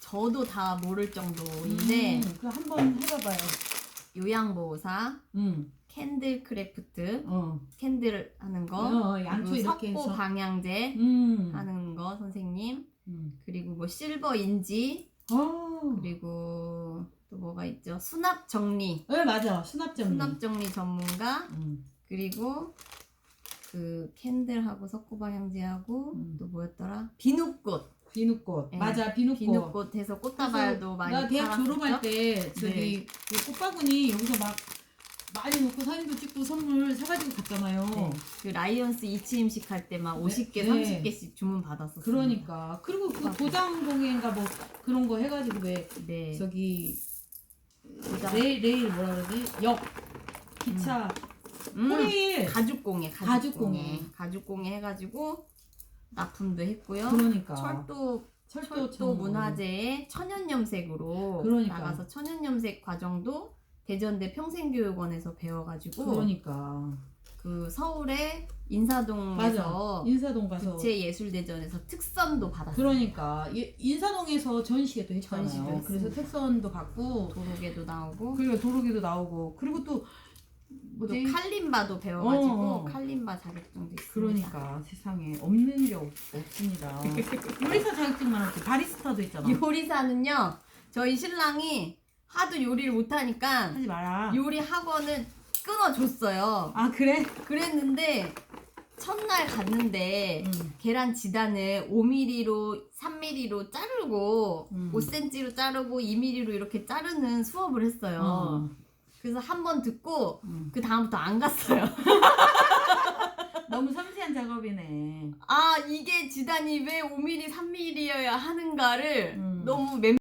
저도 다 모를 정도인데 음, 그 한번 해봐봐요. 요양보호사, 음, 캔들 크래프트, 어, 캔들 하는 거, 어, 양초 그리고 이렇게 석고 해서. 방향제 음, 하는 거 선생님, 음. 그리고 뭐 실버 인지, 어, 그리고 또 뭐가 있죠? 수납 정리, 네 맞아. 수납 정리. 수납 정리 전문가, 음. 그리고 그 캔들하고 석고 방향제하고 음. 또 뭐였더라? 비누꽃, 비누꽃. 네, 맞아, 비누꽃. 비누꽃해서 꽃다발도 많이 나 대학 팔았었죠? 졸업할 때 저기 그 꽃바구니 여기서 막 많이 놓고 사진도 찍고 선물 사가지고 갔잖아요. 네. 그 라이언스 이치 음식 할 때막 네, 50개, 네. 30개씩 주문 받았었어요. 그러니까 그리고 그 맞아. 도장 공예인가 뭐 그런 거 해가지고 왜 네. 저기 도장. 레일 레일 뭐라 그러지 역 기차 음, 코레일 가죽공예, 가죽 공예. 가죽 공예. 가죽 공예 해가지고 납품도 했고요. 그러니까 철도 철도 철도 천- 문화재에 천연염색으로 그러니까. 나가서 천연염색 과정도 대전대 평생교육원에서 배워가지고 그러니까 그 서울의 인사동에서 인사동 가서 국제 예술 대전에서 특선도 받았어요. 그러니까 이- 인사동에서 전시회도 했잖아요. 전시도 그래서. 특선도 받고 도로계도 나오고 그리고 도로기도 나오고 그리고 또또 뭐지 칼림바도 배워가지고 어. 칼림바 자격증도 있습니다. 그러니까 세상에 없는 게 없, 없습니다. 요리사 자격증만 없고 바리스타도 있잖아. 요리사는요 저희 신랑이 하도 요리를 못하니까 하지 마라. 요리 학원을 끊어줬어요. 아 그래? 그랬는데 첫날 갔는데 응. 계란 지단을 5mm로 3mm로 자르고 음. 5cm로 자르고 2mm로 이렇게 자르는 수업을 했어요. 어. 그래서 한 번 듣고 음. 그 다음부터 안 갔어요. 너무 섬세한 작업이네. 아 이게 지단이 왜 5mm, 3mm여야 하는가를 음. 너무 맴